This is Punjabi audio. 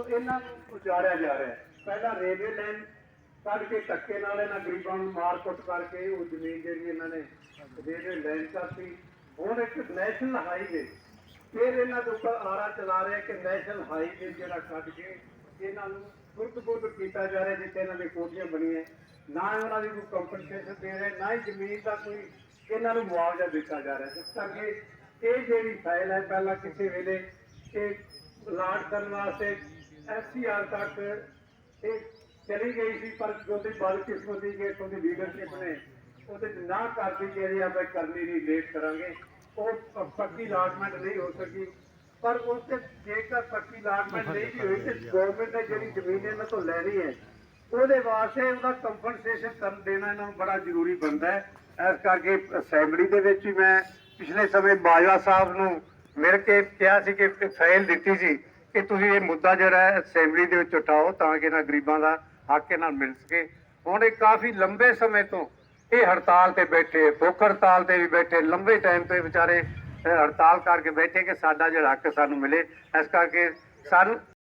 ਸੋ ਇਹਨਾਂ ਨੂੰ ਉਜਾੜਿਆ ਜਾ ਰਿਹਾ ਹੈ। ਪਹਿਲਾਂ ਰੇਲਵੇ ਲਾਈਨ ਕੱਢ ਕੇ ਧੱਕੇ ਨਾਲ ਇਹਨਾਂ ਗਰੀਬਾਂ ਨੂੰ ਮਾਰ ਕੁੱਟ ਕਰਕੇ ਉਹ ਜ਼ਮੀਨ ਜਿਹੜੀ ਇਹਨਾਂ ਨੇ ਰੇਲਵੇ ਲਾਈਨ ਕਰਤੀ, ਹੁਣ ਇੱਕ ਨੈਸ਼ਨਲ ਹਾਈਵੇ ਫਿਰ ਇਹਨਾਂ ਦੇ ਉੱਪਰ ਆਰਾ ਚਲਾ ਰਿਹਾ ਕਿ ਨੈਸ਼ਨਲ ਹਾਈਵੇ ਜਿਹੜਾ ਕੱਢ ਕੇ ਇਹਨਾਂ ਨੂੰ ਗੁਰਦ-ਗੁਰਦ ਕੀਤਾ ਜਾ ਰਿਹਾ ਜਿੱਥੇ ਇਹਨਾਂ ਦੇ ਕੋਠੀਆਂ ਬਣੀਆਂ ਨਾ ਉਹਨਾਂ ਦੀ ਕੋਈ ਕੰਪਨਸੇਸ਼ਨ ਦੇ ਰਹੇ, ਨਾ ਹੀ ਜ਼ਮੀਨ ਦਾ ਕੋਈ ਇਹਨਾਂ ਨੂੰ ਮੁਆਵਜ਼ਾ ਦਿੱਤਾ ਜਾ ਰਿਹਾ ਜਿਸ ਕਰਕੇ ਇਹ ਜਿਹੜੀ ਫਾਈਲ ਹੈ, ਪਹਿਲਾਂ ਕਿਸੇ ਵੇਲੇ ਇਹ ਲਾਟ ਕਰਨ ਵਾਸਤੇ ਐਸਸੀਆਰ ਤੱਕ ਇਹ ਚਲੀ ਗਈ ਸੀ, ਪਰ ਉਹਦੀ ਬਦਕਿਸਮਤੀ ਕਿ ਇੱਥੋਂ ਦੀ ਲੀਡਰਸ਼ਿਪ ਨੇ ਉਹਦੇ ਨਾ ਕਰਦੀ ਕਿ ਇਹ ਆਪਾਂ ਕਰਨੀ ਨਹੀਂ ਲੇਟ ਕਰਾਂਗੇ। ਉਹ ਪੱਕੀ ਲਾਟਮੈਂਟ ਨਹੀਂ ਹੋ ਸਕੀ। ਪਰ ਉਸ ਤੇ ਜੇਕਰ ਪੱਕੀ ਲਾਟਮੈਂਟ ਨਹੀਂ ਵੀ ਹੋਈ ਤੇ ਗਵਰਨਮੈਂਟ ਨੇ ਜਿਹੜੀ ਜ਼ਮੀਨ ਇਹਨਾਂ ਤੋਂ ਲੈਣੀ ਹੈ, ਉਹਦੇ ਵਾਸਤੇ ਉਹਦਾ ਕੰਪਨਸੇਸ਼ਨ ਕਰ ਦੇਣਾ ਇਹਨਾਂ ਨੂੰ ਬੜਾ ਜ਼ਰੂਰੀ ਬਣਦਾ ਹੈ। ਇਸ ਕਰਕੇ ਅਸੈਂਬਲੀ ਦੇ ਵਿੱਚ ਵੀ ਮੈਂ ਪਿਛਲੇ ਸਮੇਂ ਬਾਜਵਾ ਸਾਹਿਬ ਨੂੰ ਮਿਲ ਕੇ ਕਿਹਾ ਸੀ ਕਿ ਫਾਈਲ ਦਿੱਤੀ ਸੀ। ਕਿ ਤੁਸੀਂ ਇਹ ਮੁੱਦਾ ਜਿਹੜਾ ਹੈ ਅਸੈਂਬਲੀ ਦੇ ਵਿੱਚ ਉਠਾਓ ਤਾਂ ਕਿ ਇਹਨਾਂ ਗਰੀਬਾਂ ਦਾ ਹੱਕ ਇਹਨਾਂ ਨੂੰ ਮਿਲ ਸਕੇ। ਹੁਣ ਇਹ ਕਾਫੀ ਲੰਬੇ ਸਮੇਂ ਤੋਂ ਇਹ ਹੜਤਾਲ ਤੇ ਬੈਠੇ, ਭੁੱਖ ਹੜਤਾਲ ਤੇ ਵੀ ਬੈਠੇ, ਲੰਬੇ ਟਾਈਮ ਤੋਂ ਇਹ ਵਿਚਾਰੇ ਹੜਤਾਲ ਕਰਕੇ ਬੈਠੇ ਕਿ ਸਾਡਾ ਜਿਹੜਾ ਹੱਕ ਸਾਨੂੰ ਮਿਲੇ। ਇਸ ਕਰਕੇ ਸਾਨੂੰ